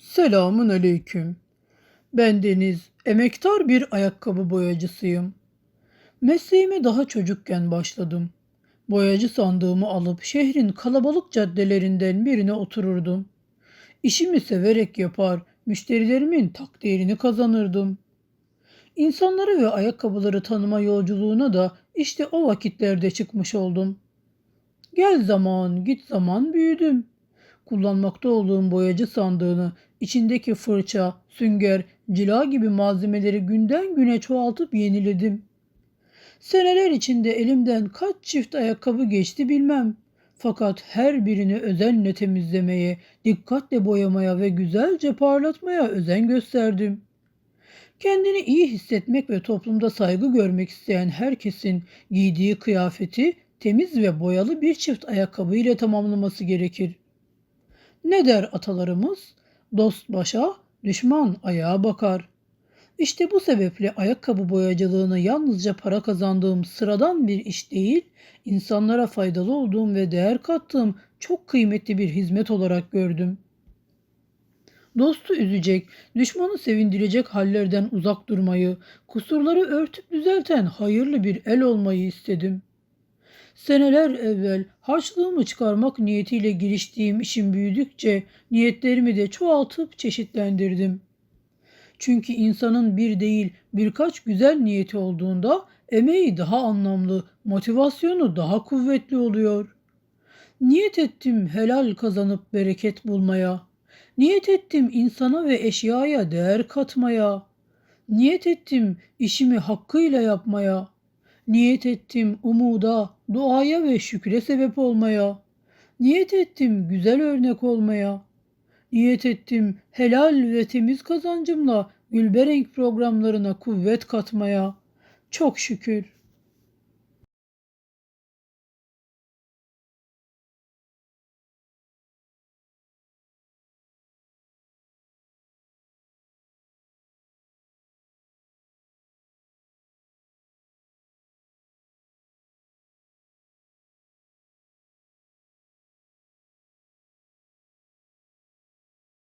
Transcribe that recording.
Selamun aleyküm. Ben Deniz, emektar bir ayakkabı boyacısıyım. Mesleğime daha çocukken başladım. Boyacı sandığımı alıp şehrin kalabalık caddelerinden birine otururdum. İşimi severek yapar, müşterilerimin takdirini kazanırdım. İnsanları ve ayakkabıları tanıma yolculuğuna da işte o vakitlerde çıkmış oldum. Gel zaman, git zaman büyüdüm. Kullanmakta olduğum boyacı sandığını, içindeki fırça, sünger, cila gibi malzemeleri günden güne çoğaltıp yeniledim. Seneler içinde elimden kaç çift ayakkabı geçti bilmem. Fakat her birini özenle temizlemeye, dikkatle boyamaya ve güzelce parlatmaya özen gösterdim. Kendini iyi hissetmek ve toplumda saygı görmek isteyen herkesin giydiği kıyafeti temiz ve boyalı bir çift ayakkabı ile tamamlaması gerekir. Ne der atalarımız? Dost başa, düşman ayağa bakar. İşte bu sebeple ayakkabı boyacılığını yalnızca para kazandığım sıradan bir iş değil, insanlara faydalı olduğum ve değer kattığım çok kıymetli bir hizmet olarak gördüm. Dostu üzecek, düşmanı sevindirecek hallerden uzak durmayı, kusurları örtüp düzelten hayırlı bir el olmayı istedim. Seneler evvel harçlığımı çıkarmak niyetiyle giriştiğim işim büyüdükçe niyetlerimi de çoğaltıp çeşitlendirdim. Çünkü insanın bir değil birkaç güzel niyeti olduğunda emeği daha anlamlı, motivasyonu daha kuvvetli oluyor. Niyet ettim helal kazanıp bereket bulmaya. Niyet ettim insana ve eşyaya değer katmaya. Niyet ettim işimi hakkıyla yapmaya. Niyet ettim umuda, duaya ve şükre sebep olmaya. Niyet ettim güzel örnek olmaya. Niyet ettim helal ve temiz kazancımla Gülberenk programlarına kuvvet katmaya. Çok şükür.